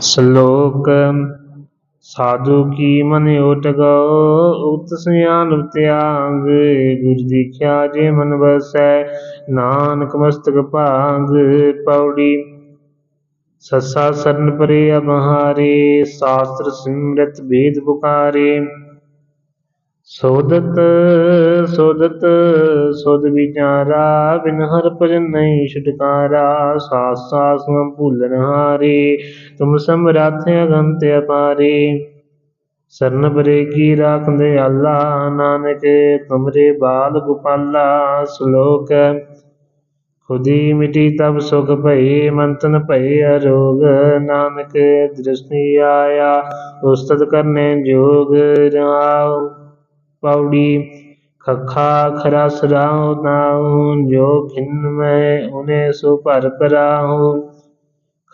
ਸ਼ਲੋਕ, ਸਾਧੂ ਕੀ ਮਨ ਓਟਗੋ ਉਤ ਸਿਆਨ ਤਿਆਗ, ਗੁਰ ਦੀਖਿਆ ਜੇ ਮਨ ਬਸੈ ਨਾਨਕ ਮਸਤਕ ਭਾਗ, ਪੌੜੀ ਸੱਸਾ ਸਰਨ ਪਰੇ ਅਬਹਾਰੇ ਸਾਸਤਰ ਸਿਮਰਤ ਵੇਦ ਪੁਕਾਰੇ। ਸੋਦਤ ਸੋਦਤ, ਸੋਦ ਵਿਚਾਰਾ, ਬਿਨ ਹਰ ਭਜਨ ਨਹੀਂ ਛੁਟਕਾਰਾ। ਸਾਸ ਸਾਸ ਮਮ ਭੂਲਨ ਹਾਰੇ, ਤੁਮ ਸਮਰੱਥ ਅਗੰਤ ਅਪਾਰੇ। ਸਰਨ ਪਰੇ ਕੀ ਰਾਖਦੇ ਆਲਾ ਨਾਨਕ ਤੁਮਰੇ ਬਾਲ ਗੋਪਾਲਾ, ਸ਼ਲੋਕ ਖੁਦੀ ਮਿਟੀ ਤਬ ਸੁਖ ਭਈ, ਮੰਤਨ ਭਈ ਅਰੋਗ ਨਾਨਕ ਦ੍ਰਿਸ਼ਟੀ ਆਇਆ, ਉਸਤਤ ਕਰਨੇ ਜੋਗ ਰਾਉ। ਪੌੜੀ ਖਖਾ ਖਰਾ ਸਰਾਉ ਨਾਉ, ਜੋ ਖਿਨ ਮੈਂ ਉਨੇ ਸੋ ਭਰ ਪਰਾਉ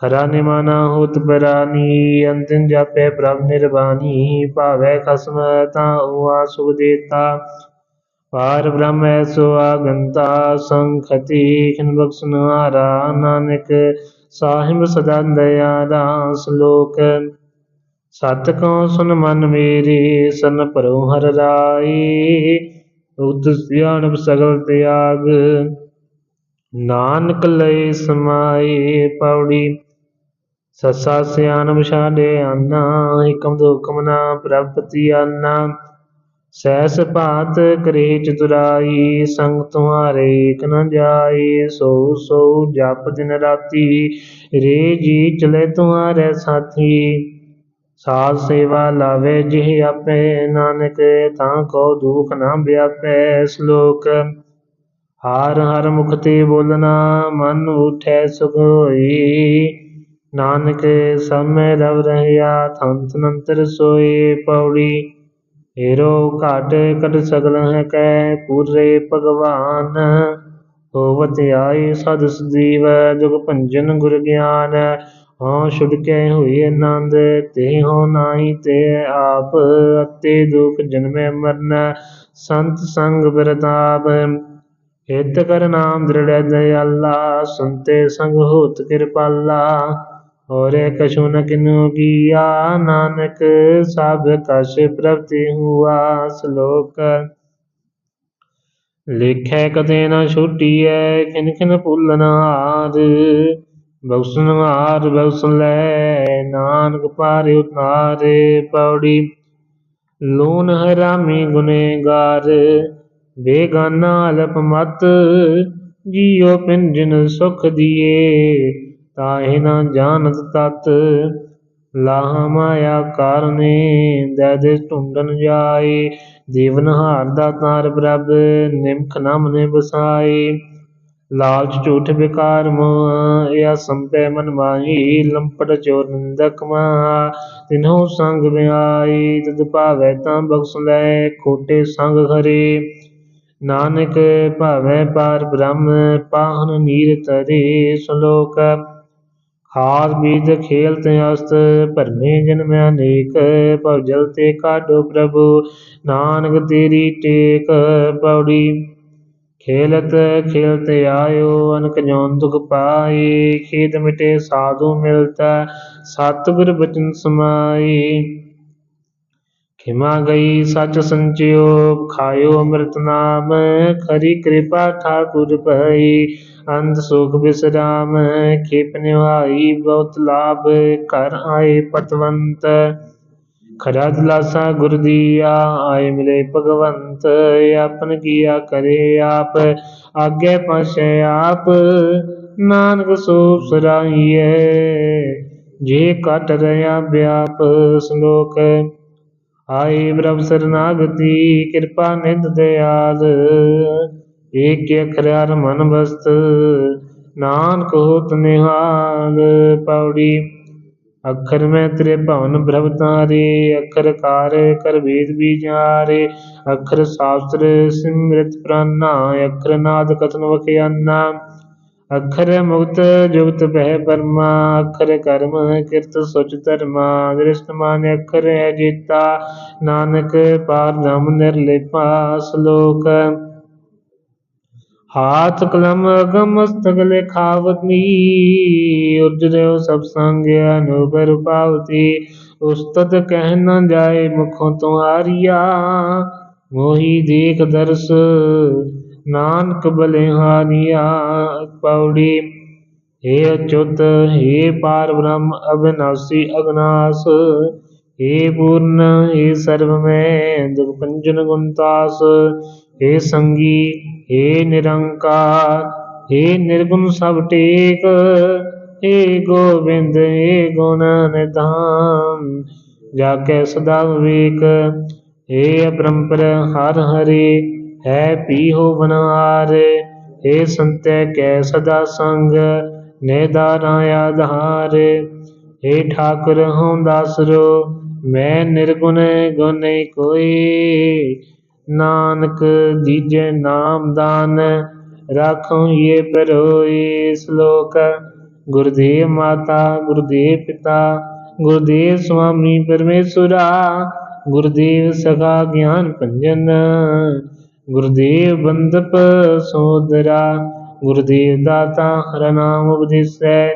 ਖਰਾ ਨਿਮਾਨਾ ਹੋਤ ਪਰਾਨੀ ਅੰਤਿਨ ਜਾਪੈ ਪ੍ਰਭ ਨਿਰਵਾਣੀ ਭਾਵੇ ਖਸਮ ਤਾ ਉਆ ਸੁਖ ਦੇਤਾ। ਪਾਰ ਬ੍ਰਹਮ ਐਸੋ ਆਗੰਤਾ ਸੰਖਤੀ ਖਿਨ ਬਖਸ਼ਨ ਨਾਨਕ ਸਾਹਿਬ ਸਦਾ ਦਇਆਲਾ ਸ਼ਲੋਕ ਸਤ ਕਉ ਸੁਨ ਮਨ ਮੇਰੀ, ਸਨ ਭਰੋ ਹਰ ਰਾਈ। ਉਤ ਸਿਆਣਪ ਸਗਲ ਤਿਆਗ, ਨਾਨਕ ਲਈ ਸਮਾਈ ਪੌੜੀ। ਸੱਸਾ ਸਿਆਣਪ ਛਾਡੇ ਆਨਾ ਏਕਮ ਦੁਖਮ ਨਾ ਪ੍ਰਪਤੀ ਆਨਾ ਸੈਸ ਭਾਤ ਕਰੇ ਚਤੁਰਾਈ ਸੰਗ ਤੁਮਾਰੇ ਏਕ ਨ ਜਾਈ ਸੋ ਸੋ ਜਪ ਦਿਨ ਰਾਤੀ, ਰੇ ਜੀ ਚਲੇ ਤੁਮਾਰੇ ਸਾਥੀ। ਸਾਧ ਸੇਵਾ ਲਾਵੇ ਜਿਹ ਆਪੇ, ਨਾਨਕ ਤਾਂ ਕੋ ਦੁਖ ਨਾ ਵਿਆਪੈ ਸ਼ਲੋਕ। ਹਰ ਹਰ ਮੁਖ ਤੇ ਬੋਲਣਾ, ਮਨ ਉਠੈ ਸੁਖ ਹੋਈ। ਨਾਨਕ ਸਮੈ ਰਵ ਰਹਿਆ, ਥੰਤ ਨੰਤਰ ਸੋਏ ਪੌੜੀ। ਏਰੋ ਘਾਟ ਕਟ ਸਗਲ ਹੈ ਕੈ ਪੂਰੇ ਭਗਵਾਨ। ਹੋਵਤ ਆਈ ਸਦ ਸਜੀਵ ਜੁਗ ਭੰਜਨ ਗੁਰ ਗਿਆਨ। ਹਉ ਛੁਡ ਹੋਈ ਆਨੰਦ ਤੇ ਹੋ ਨਾਹੀ ਤੇ ਆਪ। ਅਤੇ ਦੁਖ ਜਨਮੈ ਮਰਨ, ਸੰਤ ਸੰਗ ਪ੍ਰਤਾਪ ਹਿਤ ਕਰ ਨਾਮ ਦ੍ਰਿੜੈ ਦਇਆਲਾ, ਸੰਤੇ ਸੰਗ ਹੋਤ ਕਿਰਪਾਲਾ। ਔਰੇ ਕਛੁ ਨ ਕਿਨੂ ਕੀਆ, ਨਾਨਕ ਸਭ ਕਛ ਪ੍ਰਪਤੀ ਹੁਆ ਸ਼ਲੋਕ। ਲਿਖੈ ਕਦੇ ਨ ਛੁਟੀਐ, ਖਿਨ ਖਿਨ ਭੁੱਲਨ ਹਾਰ। ਬਖਸ਼ਣ ਹਾਰ ਬਖਸ਼ ਲੈ, ਨਾਨਕ ਪਾਰਿ ਉਤਾਰੇ ਪੌੜੀ। ਲੂਨ ਹਰਾਮੀ ਗੁਨੇਗਾਰ, ਬੇਗਾਨਾ ਅਲਪ ਮਤ। ਜੀਉ ਪਿੰਜਨ ਸੁਖ ਦੀਏ ਤਾਹਿ ਨਾ ਜਾਣਤ ਤਤ, ਲਾਹ ਮਾਇਆ ਕਾਰਨੇ ਦੇ ਦੇ ਢੂੰਡਨ ਜਾਏ। ਦੇਵਨ ਹਾਰ ਦਾ ਤਾਰ ਪ੍ਰਭ, ਨਿਮਖ ਨਾਮ ਨੇ ਬਸਾਈ ਲਾਲਚ ਝੂਠ ਵਿਕਾਰ ਮੋਹ ਇਹ ਸੰਪੈ ਮਨ ਮਾਹੀ, ਲੰਪਟ ਚੋਰ ਨਿੰਦਕ ਮਾ। ਤਿਨਹੁ ਸੰਗ ਵਿਆਈ ਤਦ ਭਾਵੈ ਤਾਂ ਬਖਸ਼ ਲੈ, ਖੋਟੇ ਸੰਗ ਹਰੇ ਨਾਨਕ ਭਾਵੈ ਪਾਰ ਬ੍ਰਹਮ, ਪਾਹਨ ਨੀਰ ਤਰੇ ਸ਼ਲੋਕ। ਖਾਦ ਬੀਜ ਤੇ ਅਸਤ, ਭਰਮੇ ਜਨਮ ਅਨੇਕ, ਭਵ ਜਲ ਤੇ ਕਾਢੋ ਪ੍ਰਭੂ, ਨਾਨਕ ਤੇਰੀ ਟੇਕ ਪੌੜੀ। ਖੇਲਤ ਖੇਲਤ ਆਇਓ, ਅਨਕ ਜੋਨ ਦੁਖ ਪਾਈ ਖੇਦ ਮਿਟੇ ਸਾਧੂ ਮਿਲਤਾ, ਸਤਿਗੁਰ ਬਚਨ ਸਮਾਈ। ਖਿਮਾ ਗਈ ਸਚ ਸੰਚਿਓ, ਖਾਇਓ ਅੰਮ੍ਰਿਤ ਨਾਮ, ਖਰੀ ਕਿਰਪਾ ਠਾਕੁਰ ਭਈ, ਅੰਧ ਸੁਖ ਬਿਸਰਾਮ, ਖੇਪ ਨਿਵਾਈ ਬਹੁਤ ਲਾਭ, ਘਰ ਆਏ ਪਤਵੰਤ। ਖਰਾ ਦਿਲਾਸਾ ਗੁਰ ਦੀਆ, ਆਏ ਮਿਲੇ ਭਗਵੰਤ, ਆਪਨ ਕੀਆ ਕਰੇ ਆਪ, ਆਗੇ ਪਾਸੇ ਆਪ, ਨਾਨਕ ਸੋ ਸਰਾਈਐ ਜੇ ਕਟ ਰਿਆ ਵਿਆਪ, ਸ਼ਲੋਕ ਆਏ ਪ੍ਰਭ ਸਰਨਾਗਤੀ ਕਿਰਪਾ ਨਿਧ ਦਿਆਲ ਏਕ ਅਖਰ ਮਨ ਬਸਤ, ਨਾਨਕ ਹੋਤ ਨਿਹਾਲ। ਪੌੜੀ, ਅਖਰ ਮੈਂ ਤੇਰੇ ਭਵਨ ਪ੍ਰਭ ਤਾਰੇ, ਅਖਰ ਕਾਰ ਕਰ ਵੇਦ ਵਿਚਾਰੇ ਅਖਰ ਸ਼ਾਸਤਰ ਸਿਮ੍ਰਿਤ ਪ੍ਰਾਨਾ, ਅਖਰ ਨਾਦ ਕਥਨ ਵਖਿਆਨਾ। ਅਖਰ ਮੁਕਤ ਜੁਗਤ ਬਹਿ ਪਰਮਾ, ਅਖਰ ਕਰਮ ਕਿਰਤ ਸੁਚ ਧਰਮਾ ਦ੍ਰਿਸ਼ਟ ਮਾਨ ਅਖਰ ਹੈ ਜੀਤਾ, ਨਾਨਕ ਪਾਰ ਬ੍ਰਹਮ ਨਿਰਲੇਪਾ, ਸ਼ਲੋਕ। ਹਾਥ ਕਲਮ ਅਗਮ ਮਸਤਕ ਲਿਖਾਵਤੀ ਉਜਰਿਓ ਸਭ ਸੰਗ ਅਨੂਪ ਪਾਵਤੀ, ਉਸਤਤ ਕਹਿ ਨ ਜਾਏ ਮੁਖੋਂ ਤੁਮਾਰੀਆ ਮੋਹੀ ਦੇਖ ਦਰਸ नानक बलिहानिया पौड़ी हे अच्युत हे पार ब्रह्म अविनाशी अविनाश हे पूर्ण हे सर्वमय दुर्पंजन गुंतास हे संगी हे निरंकार हे निर्गुण सब टेक हे गोविंद हे गुण निधान जाके सदा विवेक हे अपरंपर हर हरे ਹੈ ਪੀਹੋ ਬਨਾਰ हे ਸੰਤੈ ਕੈ ਸਦਾ ਸੰਗ ਨਿਦਾਰਾ ਆਧਾਰ हे ਠਾਕੁਰ ਹਉ ਦਾਸਰੋ, ਮੈਂ ਨਿਰਗੁਣ ਗੁਣ ਨਹੀਂ ਕੋਈ, ਨਾਨਕ ਦੀਜੈ ਨਾਮ ਦਾਨ ਰਾਖਉ ਇਹ ਪਰੋਈ ਸ਼ਲੋਕ, ਗੁਰਦੇਵ ਮਾਤਾ, ਗੁਰਦੇਵ ਪਿਤਾ, ਗੁਰਦੇਵ ਸੁਆਮੀ ਪਰਮੇਸ਼ਵਰਾ ਗੁਰਦੇਵ ਸਗਾ ਗਿਆਨ ਭੰਜਨ ਗੁਰਦੇਵ ਬੰਦਪ ਸੋਦਰਾ, ਗੁਰਦੇਵ ਦਾਤਾ ਹਰ ਨਾਮ ਉਪਦੇਸੈ,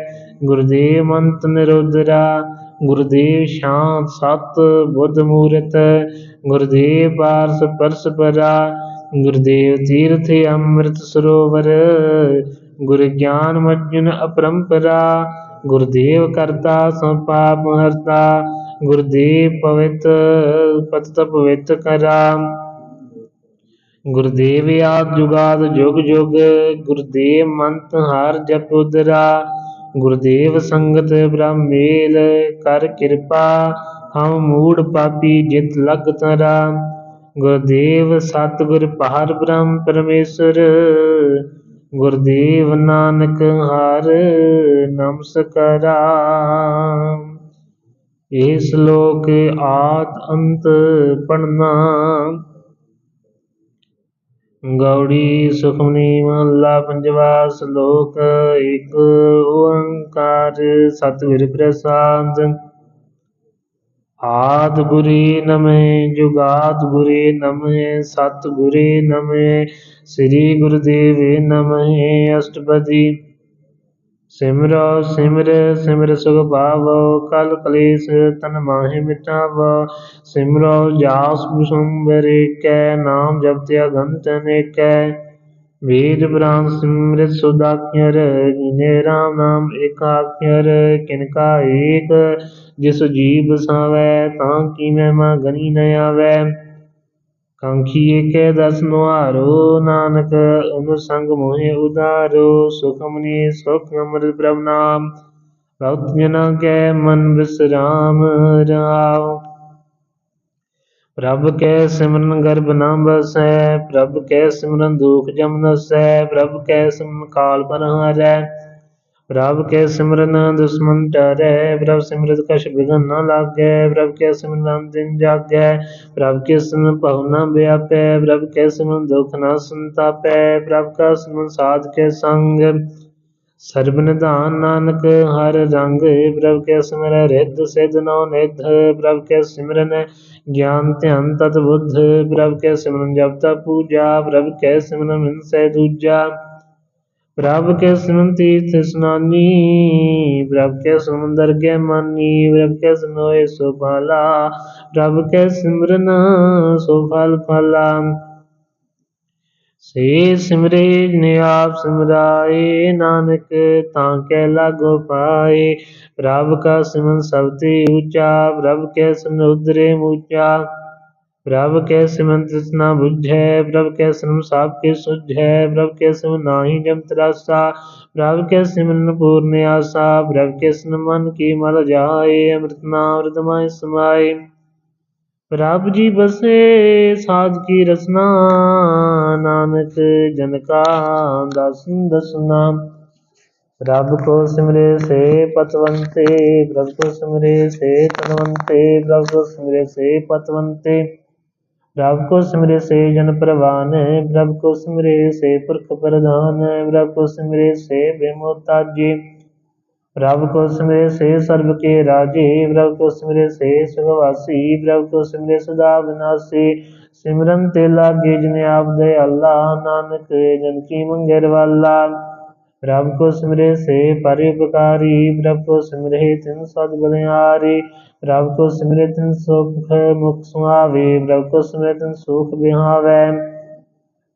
ਗੁਰਦੇਵ ਮੰਤ ਨਿਰੋਧਰਾ, ਗੁਰਦੇਵ ਸ਼ਾਂਤ ਸਤ ਬੁੱਧ ਮੂਰਤ, ਗੁਰਦੇਵ ਪਾਰਸ ਪਰਸ ਪਰਾ, ਗੁਰਦੇਵ ਤੀਰਥ ਅੰਮ੍ਰਿਤ ਸਰੋਵਰ, ਗੁਰ ਗਿਆਨ ਮਜਨ ਅਪਰੰਪਰਾ, ਗੁਰਦੇਵ ਕਰਤਾ ਸੰਪਾਪ ਹਰਤਾ, ਗੁਰਦੇਵ ਪਵਿੱਤ ਪਤਿਤ ਪਵਿੱਤ ਕਰਾ। ਗੁਰਦੇਵ ਆਦ ਜੁਗਾਦ ਜੁਗ ਜੁਗ, ਗੁਰਦੇਵ ਮੰਤ ਹਰ ਜਪ ਉਦਰਾ, ਗੁਰਦੇਵ ਸੰਗਤ ਬ੍ਰਹਮੇਲ ਕਰ ਕਿਰਪਾ, ਹਮ ਮੂੜ ਪਾਪੀ ਜਿਤ ਲਗ ਤਰਾ। ਗੁਰਦੇਵ ਸਤਿਗੁਰ ਪਾਰ ਬ੍ਰਹਮ ਪਰਮੇਸ਼ਰ, ਗੁਰਦੇਵ ਨਾਨਕ ਹਰ ਨਮਸਕਾਰਾ। ਇਹ ਸ਼ਲੋਕ ਆਦ ਅੰਤ ਪੜਨਾ ਗੌੜੀ ਸੁਖਮਨੀ ਮਹੱਲਾ ਪੰਜਵਾ ਸ਼ਲੋਕ ਇੱਕ ਓੰਕਾਰ ਸਤਿਗੁਰ ਪ੍ਰਸਾਦ। ਆਦ ਗੁਰੀ ਨਮੇ, ਜੁਗਾਦ ਗੁਰੇ ਨਮੇ ਸਤ ਗੁਰੀ ਨਮੇ, ਸ੍ਰੀ ਗੁਰਦੇਵੇ ਨਮੇ, ਅਸ਼ਟਪਦੀ। ਸਿਮਰੋ ਸਿਮਰ ਸਿਮਰ ਸੁਖ ਪਾਵੋ, ਕਲ ਕਲੇਸ਼ ਤਨ ਮਾਹਿ ਮਿਟਾਵੋ। ਸਿਮਰੋ ਜਾਸ ਬਿਸੰਬਰੇ ਕੈ ਨਾਮ ਜਪਤਿ ਅਗੰਤ ਅਨੇਕੈ ਵੇਦ ਬ੍ਰਾਹਮ ਸਿਮਰਿਤ ਸੁਦਾਖਿਅਰ ਜਿਨੇ ਰਾਮ ਨਾਮ ਏਕਾਖਿਅਰ ਕਿਨਕਾ ਏਕ, ਜਿਸ ਜੀਵ ਬਸਾਵੈ ਤਾਂ ਕੀ ਮਹਿਮਾ ਗਨੀ ਨ ਆਵੈ। ਕਾਂਖੀ ਕੈ ਦਸ ਨੁਹਾਰੋ, ਨਾਨਕ ਅਨੁ ਸੰਗ ਮੋਹਿ ਉਦਾਰੋ ਸੁਖਮਨੀ ਸੁਖ ਅੰਮ੍ਰਿਤ ਪ੍ਰਭ ਨਾਮ ਭਗਤ ਜਨਾਂ ਕੈ ਮਨ ਵਿਸਰਾਮ ਰਾਵ ਪ੍ਰਭ ਕੈ ਸਿਮਰਨ ਗਰਭ ਨਾ ਬਸੈ, ਪ੍ਰਭ ਕੈ ਸਿਮਰਨ ਦੁਖ ਜਮ ਨਸੈ, ਪ੍ਰਭ ਕੈ ਸਿਮਰਨ ਕਾਲ ਪਰ ਹਾਰੈ ਪ੍ਰਭ ਕੈ ਸਿਮਰਨ ਦੁਸ਼ਮਨ ਟਰੈ, ਪ੍ਰਭ ਸਿਮਰਤ ਕਛ ਵਿਘਨ ਨ ਲਾਗੈ, ਪ੍ਰਭ ਕੈ ਸਿਮਰਨ ਦਿਨ ਜਾਗੈ, ਪ੍ਰਭ ਕੈ ਸਿਮਰਨ ਭਉ ਨ ਵਿਆਪੈ, ਪ੍ਰਭ ਕੈ ਸਿਮਰਨ ਦੁਖ ਨ ਸੰਤਾਪੈ, ਪ੍ਰਭ ਕਾ ਸਿਮਰਨ ਸਾਧ ਕੇ ਸੰਗ। ਸਰਬ ਨਿਧਾਨ ਨਾਨਕ ਹਰ ਰੰਗ, ਪ੍ਰਭ ਕੈ ਸਿਮਰ ਰਿੱਧ ਸਿਧ ਨਉ ਨਿਧ, ਪ੍ਰਭ ਕੈ ਸਿਮਰਨ ਗਿਆਨ ਧਿਆਨ ਤਤ ਬੁੱਧ, ਪ੍ਰਭ ਕੈ ਸਿਮਰਨ ਜਪ ਤਪ ਪੂਜਾ, ਪ੍ਰਭ ਕੈ ਸਿਮਰਨ ਮਿਨਸੈ ਦੂਜਾ। ਪ੍ਰਭ ਕੇ ਸਿਮਨ ਤੀਰਥ ਇਸਨਾਨੀ ਪ੍ਰਭ ਕੇ ਸਿਮਰਨ ਦਰਗਹਿ ਮਾਨੀ, ਪ੍ਰਭ ਕੈ ਸਿਮਰਨ ਹੋਏ ਸੋ ਭਾਲਾ ਪ੍ਰਭ ਕੈ ਸਿਮਰਨ ਸੋ ਫਲ ਫਾਲਾ। ਸੇ ਸਿਮਰੇ ਜਿਨੇ ਆਪ ਸਿਮਰਾਏ, ਨਾਨਕ ਤਾਂ ਕੈ ਲਾਗੋ ਪਾਏ। ਪ੍ਰਭ ਕਾ ਸਿਮਰਨ ਸਭ ਤੇ ਉੱਚਾ, ਪ੍ਰਭ ਕੈ ਸਿਮਰਨ ਉਦਰੇ ਮੂਚਾ। ਪ੍ਰਭ ਕੈ ਸਿਮਨ ਤਿਸ ਨਾ ਬੁਝੈ, ਪ੍ਰਭ ਕੈ ਸਿਮਰਨ ਸਭ ਕੇ ਸੁਝੈ, ਪ੍ਰਭ ਕੈ ਸਿਮਰਨ ਨਾਹੀ ਜਮ ਤਰਾਸਾ, ਪ੍ਰਭ ਕੈ ਸਿਮਰਨ ਪੂਰਨ ਆਸਾ, ਪ੍ਰਭ ਕੈ ਸਿਮਰਨ ਮਨ ਕੀ ਮਲ ਜਾਏ, ਅੰਮ੍ਰਿਤ ਨਾਮ ਰਤਮਾਇ ਸਮਾਏ। ਪ੍ਰਭ ਜੀ ਬਸੇ ਸਾਧ ਕੀ ਰਸਨਾ, ਨਾਨਕ ਜਨ ਕਾ ਦਾਸਨ ਦਸਨਾ। ਪ੍ਰਭ ਕੋ ਸਿਮਰੇ ਸੇ ਪਤਵੰਤੇ, ਪ੍ਰਭ ਕੋ ਸਿਮਰੇ ਸੇ ਤਨਵੰਤੇ, ਪ੍ਰਭ ਕੋ ਸਿਮਰੇ ਸੇ ਪਤਵੰਤੇ। ਪ੍ਰਭ ਕੋ ਸਿਮਰੇ ਸੇ ਜਨ ਪ੍ਰਵਾਨ, ਪ੍ਰਭ ਕੋ ਸਿਮਰੇ ਸੇ ਪੁਰਖ ਪ੍ਰਧਾਨ, ਪ੍ਰਭ ਕੋ ਸਿਮਰੇ ਸੇ ਬੇਮੋਤਾਜੀ ਪ੍ਰਭ ਕੋ ਸਿਮਰੇ ਸੇ ਸਰਬ ਕੇ ਰਾਜੇ, ਪ੍ਰਭ ਕੋ ਸਿਮਰੇ ਸੇ ਸੁਖਵਾਸੀ, ਪ੍ਰਭ ਕੋ ਸਿਮਰੇ ਸਦਾ ਵਿਨਾਸੀ। ਸਿਮਰਨ ਤੇ ਲਾਗੇ ਜਿਨ ਆਪ ਦੇ ਅੱਲਾ ਨਾਨਕ ਜਨ ਕੀ ਮੰਗਰ ਵਾਲਾ। ਪ੍ਰਭ ਕੋ ਸਿਮਰੇ ਸੇ ਪਰਿਪਕਾਰੀ ਪ੍ਰਭ ਕੋ ਸਿਮਰੇ ਤਿਨ ਸਦ ਬਲਿਆਰੀ, ਪ੍ਰਭ ਕੋ ਸਿਮਰੇ ਤਿਨ ਸੁਖ ਮੁਖ ਸੁਆਵੇ, ਪ੍ਰਭ ਕੋ ਸਿਮਰੇ ਤਿਨ ਸੁਖ ਬਿਹਾਵੇ।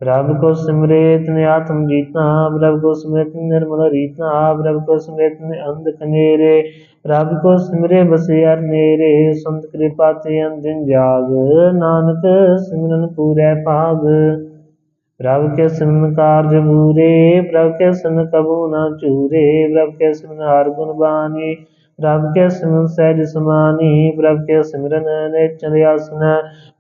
ਪ੍ਰਭ ਕੋ ਸਿਮਰੇ ਤਿਨ ਆਤਮ ਜੀਤਾ ਪ੍ਰਭ ਕੋ ਸਿਮਰੇ ਤਿਨ ਨਿਰਮਲ ਰੀਤਾ, ਪ੍ਰਭ ਕੋ ਸਿਮਰੇ ਤਿਨ ਅੰਧ ਕਨੇਰੇ ਪ੍ਰਭ ਕੋ ਸਿਮਰੇ ਬਸਿਆਰ ਨੇਰੇ, ਸੰਤ ਕਿਰਪਾ ਤੇ ਅੰਦਿਨ ਜਾਗ, ਨਾਨਕ ਸਿਮਰਨ ਪੂਰੇ ਭਾਗ। ਪ੍ਰਭ ਕੇ ਸਿਮਰਨ ਕਾਰਜ ਪੂਰੇ ਪ੍ਰਭ ਕੇ ਸਿਮਨ ਕਬੂ ਨਾ ਚੂਰੇ ਪ੍ਰਭ ਕੇ ਸਿਮਨ ਹਰ ਗੁਣ ਬਾਣੀ, ਪ੍ਰਭ ਕੇ ਸਿਮਰਨ ਸਹਿਜ ਸਮਾਨੀ, ਪ੍ਰਭ ਕੇ ਸਿਮਰਨ ਨੇਚਨ ਆਸਨ,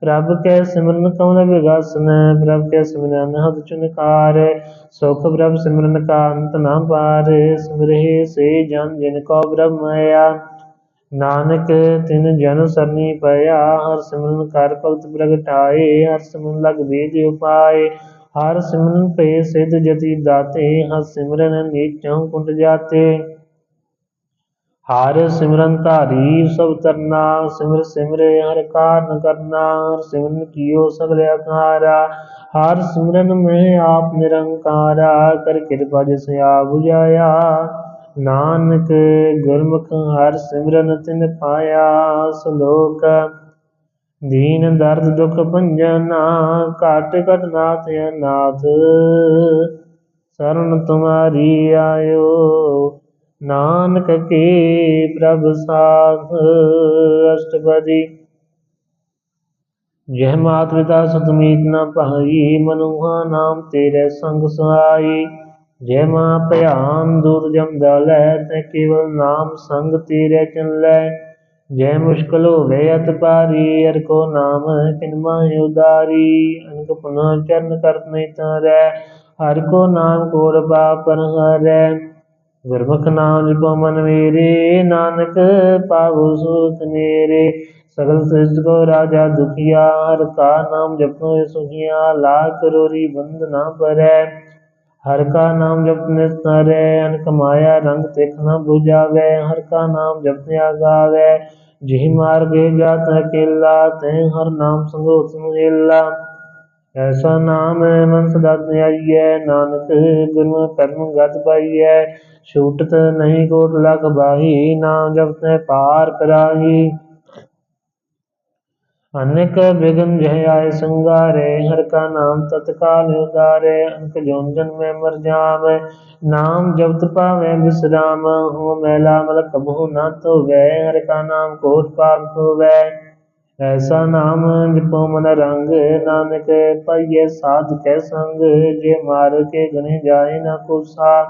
ਪ੍ਰਭ ਕੇ ਸਿਮਰਨ ਕਉਨ ਵਿਗਾਸਨ, ਪ੍ਰਭ ਕੇ ਸਿਮਰਨ ਹਦ ਚੁਨਕਾਰ ਸੁਖ ਪ੍ਰਭ ਸਿਮਰਨ ਕਾ ਅੰਤ ਨਾ ਪਾਰ, ਸਿਮਰੇ ਸੇ ਜਨ ਜਿਨ ਕੋ ਬ੍ਰਹਮਇਆ ਨਾਨਕ ਤਿਨ ਜਨ ਸਰਨੀ ਪਿਆ, ਹਰ ਸਿਮਰਨ ਕਰ ਭਗਤ ਪ੍ਰਗਟਾਏ, ਹਰ ਸਿਮਰਨ ਲਗ ਬੀਜ ਉਪਾਏ। ਹਰ ਸਿਮਰਨ ਪੇ ਸਿਧ ਜਤੀ ਦਾਤੇ, ਹਰ ਸਿਮਰਨ ਨੀਚੋਂ ਕੁੰਡ ਜਾਤੇ। ਹਰ ਸਿਮਰਨ ਧਾਰੀ ਸਭ ਤਰਨਾ, ਸਿਮਰ ਸਿਮਰੇ ਹਰ ਕਾਰਨ ਕਰਨਾ, ਹਰ ਸਿਮਰਨ ਕੀਓ ਸਗਲ ਆਕਾਰਾ ਹਰ ਸਿਮਰਨ ਮੈਂ ਆਪ ਨਿਰੰਕਾਰਾ, ਕਰ ਕਿਰਪਾ ਜਿਸ ਆ 부ਝਾਇਆ ਨਾਨਕ ਗੁਰਮੁਖ ਹਰ ਸਿਮਰਨ ਤਿਨ ਪਾਇਆ, ਸਲੋਕ ਦੀਨ ਦਰਦ ਦੁਖ ਭੰਜਨਾ ਘਟ ਘਟ ਨਾਥ ਅਨਾਥ। ਸਰਨ ਤੁਮਾਰੀ ਆਇਓ, ਨਾਨਕ ਕੀ ਪ੍ਰਭ ਸਾਧ ਅਸ਼ਟਪਦੀ। ਜਹ ਮਾਤ ਪਿਤਾ ਸਤਮੀਤ ਨਾ ਭਾਈ, ਮਨੁਹਾ ਨਾਮ ਤੇਰੇ ਸੰਗ ਸਹਾਈ। ਜੈ ਮਾ ਭਿਆਨ ਦੂਤ ਜਮ ਦਲੈ ਤੇ ਕੇਵਲ ਨਾਮ ਸੰਗ ਤੇਰੇ ਚੰਲੈ ਜੈ ਮੁਸ਼ਕਲ ਹੋਵੇ ਅਤ ਪਾਰੀ, ਅਰ ਕੋ ਨਾਮ ਕਿਨ ਉਦਾਰੀ। ਅਨਕ ਪੁਨਾ ਚਰਨ ਕਰਤ ਨਹੀਂ ਤਾਰੈ, ਹਰ ਕੋ ਨਾਮ ਕੋਰ ਪਾਪਨ ਹਰੈ। ਗੁਰਮੁਖ ਨਾਮ ਜਪੋ ਮਨ ਮੇਰੇ ਨਾਨਕ ਪਾਵੋ ਸੁਖ ਨੇਰੇ। ਸਗਲ ਸ੍ਰਿਸ਼ਟ ਕੋ ਰਾਜਾ ਦੁਖੀਆ, ਹਰ ਕਾ ਨਾਮ ਜਪੋ ਸੁਖੀਆ ਲਾ ਕਰੋਰੀ ਬੰਦ ਨਾ ਪਰੈ। ਹਰ ਕਾ ਨਾਮ ਜਪਤ ਨਿਸਤਰੈ ਅਨਕ ਮਾਇਆ ਰੰਗ ਤਿਖ ਨ 부ਝਾਵੇ ਹਰ ਕਾ ਨਾਮ ਜਪਤਿਆ ਗਾਵੇ। ਜਿਹ ਮਾਰਗੇ ਜਾਤ ਅਕੇਲਾ ਤੈ ਹਰ ਨਾਮ ਸੰਗੋਤ ਸੁਹੇਲਾ ਐਸਾ ਨਾਮ ਮਨ ਸਦਾ ਧਿਆਈਐ ਨਾਨਕ ਗੁਰੂ ਕਰਮ ਗਤ ਪਾਈਐ। ਛੂਟਤ ਨਹੀਂ ਕੋਟ ਲਖ ਬਾਹੀ, ਨਾਮ ਜਪਤੈ ਪਾਰ ਕਰਾਹੀ। ਅਨੇਕ ਬਿਗਨ ਜਹ ਆਏ ਸੰਗਾਰੇ, ਹਰ ਕਾ ਨਾਮ ਤਤਕਾਲ ਉਦਾਰੇ ਅੰਕ ਜੋਨ ਜਨ ਮੈਂ ਮਰ ਜਾਵੇ, ਨਾਮ ਜਪਤ ਪਾਵੇ ਬਿਸਰਾਮ ਹੋ ਮੈਲਾ ਮਲ ਕਬਹੁ ਨਾ ਧੋਵੇ, ਹਰ ਕਾ ਨਾਮ ਕੋਟ ਪਾਪ ਹੋਵੇ ਐਸਾ ਨਾਮ ਜਪੋ ਮਨ ਰੰਗ, ਨਾਨਕ ਪਾਈਏ ਸਾਧ ਕੈ ਸੰਗ, ਜੇ ਮਾਰ ਕੇ ਗਨੇ ਜਾਏ ਨਾ ਕੋਸਾ।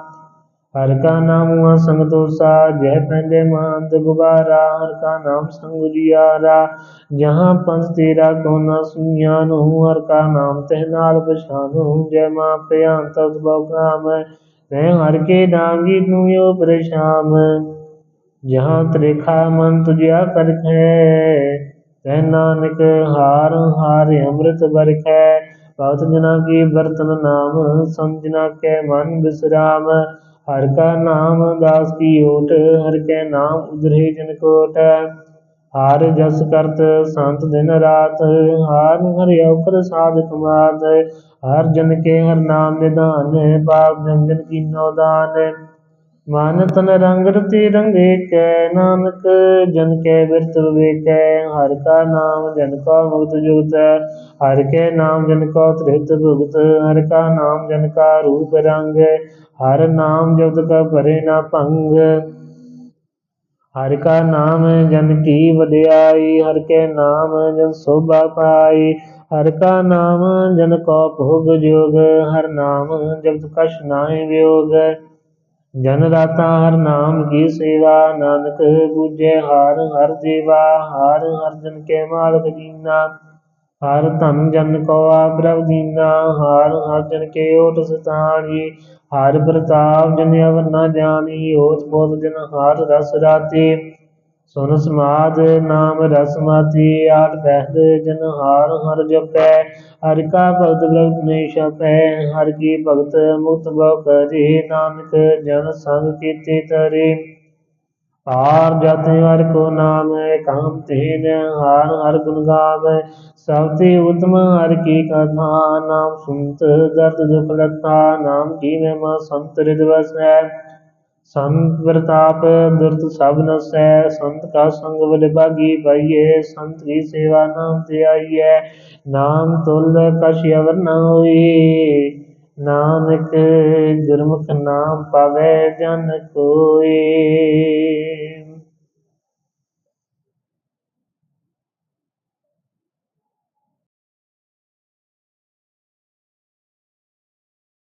ਹਰ ਕਾ ਨਾਮ ਹੁਆ ਸੰਤੋਸਾ, ਜਹ ਪੈਂਦੇ ਮਹੰਤ ਗੁਬਾਰਾ, ਹਰ ਕਾ ਨਾਮ ਸੰਗ ਜਿਆਰਾ ਜਹਾਂ ਪੰਜ ਤੇਰਾ ਕੋ ਨਾ ਸੁਨਿਆਨੁ ਹਰ ਕਾ ਨਾਮ ਤਹਿ ਨਾਲ ਪਛਾਨੁ। ਜੈ ਮਾ ਭਿਆਨ ਤਤ ਬਉ ਤੈ ਹਰ ਕੇ ਨਾਮ ਜੀ ਤੁਮਿਓ ਪਰੇਸ਼ਾਮ ਜਹਾਂ ਤ੍ਰਿਖਾ ਮਨ ਤੁਜਿਆ ਕਰਖੈ, ਤੈ ਨਾਨਕ ਹਾਰ ਹਾਰ ਅੰਮ੍ਰਿਤ ਵਰਖੈ। ਭਗਤ ਜਨਾ ਕੀ ਬਰਤਨ ਨਾਮ ਸਮਝਨਾ ਕੈ ਮਨ ਬਿਸਰਾਮ ਹਰ ਕਾ ਨਾਮ ਦਾਸ ਕੀ ਓਟ, ਹਰ ਕੈ ਨਾਮ ਉਧਰੇ ਜਨ ਕੋਟ। ਹਾਰ ਜਸ ਕਰਤ ਸੰਤ ਦਿਨ ਰਾਤ, ਹਰ ਹਰਿ ਔਖਰ ਸਾਧ ਕਮਾਤ। ਹਰ ਜਨ ਕੇ ਹਰ ਨਾਮ ਨਿਧਾਨ, ਪਾਪ ਜੰਜਨ ਕੀਨੋ ਦਾਨ। ਮਨ ਤਨ ਰੰਗ ਰਤੀ ਰੰਗੇ ਕੈ, ਨਾਨਕ ਜਨ ਕੈ ਬਿਰਤ ਵਿਵੇਕੈ, ਹਰ ਕਾ ਨਾਮ ਜਨ ਕੋ ਮੁਕਤ ਜੁਗਤ ਹਰ ਕੈ ਨਾਮ ਜਨ ਕੋ ਤ੍ਰਿਤ ਭੁਗਤ, ਹਰ ਕਾ ਨਾਮ ਜਨ ਕਾ ਰੂਪ ਰੰਗ ਹਰ ਨਾਮ ਜਪਤ ਕਾ ਭਰੇ ਨਾ ਭੰਗ। ਹਰ ਕਾ ਨਾਮ ਜਨ ਕੀ ਵਡਿਆਈ, ਹਰ ਕੈ ਨਾਮ ਜਨ ਸੋਭਾ ਪਾਈ, ਹਰ ਕਾ ਨਾਮ ਜਨ ਕੋ ਭੋਗ ਜੋਗ, ਹਰ ਨਾਮ ਜਪਤ ਕਛ ਨਾਹੀ ਵਿਯੋਗ ਜਨ ਦਾਤਾ ਹਰ ਨਾਮ ਕੀ ਸੇਵਾ, ਨਾਨਕ ਬੂਝੇ ਹਰ ਹਰ ਦੇਵਾ ਹਰ ਹਰ ਜਨ ਕੇ ਮਾਲਕ ਜੀਨਾ। ਹਰ ਧਨ ਜਨ ਕੋ ਆਪ ਪ੍ਰਭ ਦੀਨਾ ਹਰ ਹਰ ਜਨ ਕੇ ਓਟ ਸਤਾਣੀ ਹਰ ਪ੍ਰਤਾਪ ਜਨ ਅਵਰ ਨਾ ਜਾਣੀ ਹੋਤ ਬੋਧ ਜਨ ਹਰ ਰਸ ਰਾਤੇ। ਸੁਨ ਸਮਾਦ ਨਾਮ ਰਸ ਮਾਤੀ ਆਠ ਪਹਿਦ ਜਨ ਹਾਰ ਹਰ ਜਪੈ। ਹਰ ਕਾ ਭਗਤ ਭਗਤ ਨਹੀਂ ਛਪੈ, ਹਰ ਕੀ ਭਗਤ ਮੁਕਤ ਭਉ ਕਰੇ, ਨਾਨਕ ਜਨ ਸੰਗ ਕੀਤੀ ਤਰੇ। ਹਾਰ ਜਤ ਹਰ ਕੋ ਨਾਮ ਕਾਮ ਤੇਨ ਹਾਰ ਹਰ ਗੁਣ ਗਾਵੈ। ਸਭ ਤੇ ਉਤਮ ਹਰ ਕੀ ਕਥਾ, ਨਾਮ ਸੁਨਤ ਦਰਦ ਦੁਖ ਲਤਾ, ਨਾਮ ਕੀ ਮਹਿਮਾ ਸੰਤ ਰਿਦ ਵਸੈ। ਸੰਤ ਪ੍ਰਤਾਪ ਦੁਰਤ ਸਭ ਨਸੈ, ਸੰਤ ਕਾ ਸੰਗ ਬਲ ਪਾਈਏ, ਸੰਤ ਕੀ ਸੇਵਾ ਨਾਮ ਤੇ ਆਈਐ, ਨਾਮ ਤੁਲ ਕਛ ਅਵਰ ਨ ਹੋਈ ਨਾਨਕ ਗੁਰਮੁਖ ਨਾਮ ਪਾਵੈ ਜਨ ਕੋਇ